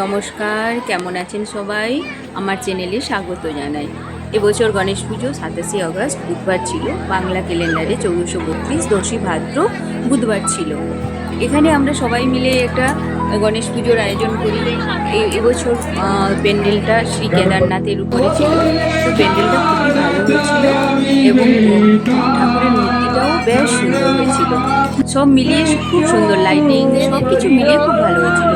নমস্কার, কেমন আছেন সবাই? আমার চ্যানেলে স্বাগত জানাই। এবছর গণেশ পুজো সাতাশে আগস্ট, বুধবার ছিল। বাংলা ক্যালেন্ডারে চৌদ্দশো বত্রিশ, দশই ভাদ্র, বুধবার ছিল। এখানে আমরা সবাই মিলে একটা গণেশ পুজোর আয়োজন করি। এবছর প্যান্ডেলটা শ্রী কেদারনাথের উপরে ছিল। তো প্যান্ডেলটা খুবই ভালো হয়েছিল এবং ঠাকুরের মূর্তিটাও বেশ সুন্দর হয়েছিল। সব মিলিয়ে খুব সুন্দর লাইটিং সব কিছু মিলিয়ে খুব ভালো হয়েছিল।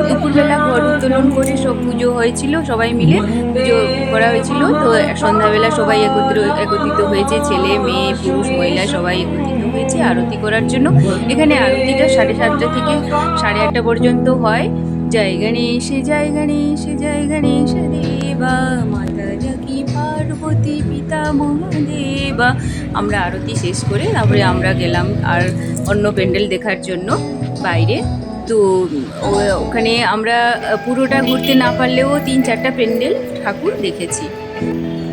সব পুজো হয়েছিল, সবাই মিলে পুজো করা হয়েছিল। তো সন্ধ্যাবেলা সবাই একত্র একত্রিত হয়েছে, ছেলে, মেয়ে, পুরুষ, মহিলা সবাই একত্রিত হয়েছে আরতি করার জন্য। এখানে আরতিটা সাড়ে সাতটা থেকে সাড়ে আটটা পর্যন্ত হয়। জয় গণেশ জয় গণেশ জয় গণেশ দেবা, মাতা জাকি পার্বতী, পিতা মহাদেবা। আমরা আরতি শেষ করে তারপরে আমরা গেলাম আর অন্য প্যান্ডেল দেখার জন্য বাইরে। তো ওখানে আমরা পুরোটা ঘুরতে না পারলেও তিন চারটা প্যান্ডেল ঠাকুর দেখেছি।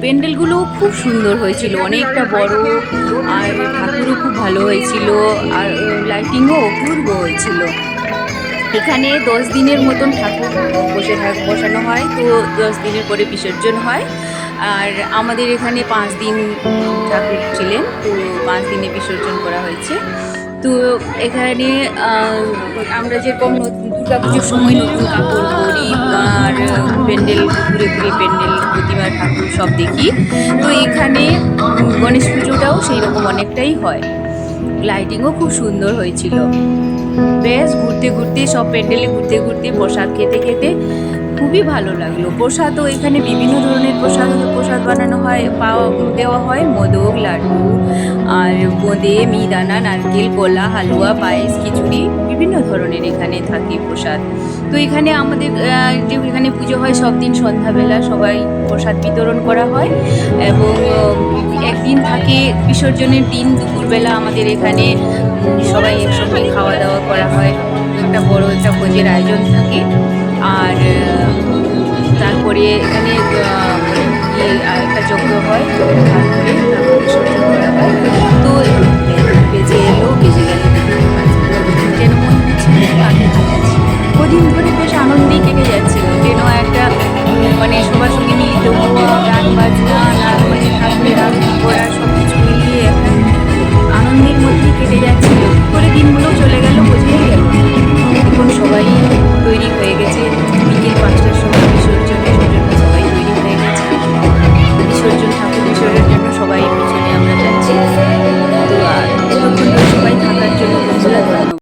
প্যান্ডেলগুলো খুব সুন্দর হয়েছিল, অনেকটা বড়, আর ঠাকুরও খুব ভালো হয়েছিল, আর লাইটিংও অপূর্ব হয়েছিল। এখানে দশ দিনের মতন ঠাকুর বসে বসানো হয়, তো দশ দিনের পরে বিসর্জন হয়। আর আমাদের এখানে পাঁচ দিন ঠাকুর ছিলেন, তো পাঁচ দিনে বিসর্জন করা হয়েছে। তো এখানে আমরা যেরকম দুর্গা পুজোর সময় নতুন কাপড় পরি আর, প্যান্ডেল, ঘুরে ঘুরে প্যান্ডেল, প্রতিমা, ঠাকুর সব দেখি। তো এখানে গণেশ পুজোটাও সেই রকম অনেকটাই হয়। লাইটিংও খুব সুন্দর হয়েছিল। বেশ ঘুরতে ঘুরতে সব প্যান্ডেলে ঘুরতে ঘুরতে প্রসাদ খেতে খেতে খুবই ভালো লাগল। প্রসাদও এখানে বিভিন্ন ধরনের প্রসাদ প্রসাদ বানানো হয় পাওয়া দেওয়া হয় মোদক লাড্ডু, আর বোঁদে মিহিদানা, নারকেল, কলা, হালুয়া, পায়েস, খিচুড়ি, বিভিন্ন ধরনের এখানে থাকে প্রসাদ। তো এখানে আমাদের যে এখানে পুজো হয় সব দিন সন্ধ্যাবেলা, সবাই প্রসাদ বিতরণ করা হয় এবং একদিন থাকে বিসর্জনের দিন, দুপুরবেলা আমাদের এখানে সবাই একসঙ্গে খাওয়া দাওয়া করা হয়। একটা বড় একটা ভোজের আয়োজন থাকে। আর তারপরে এখানে আহ, ইয়ে, একটা যজ্ঞ হয়।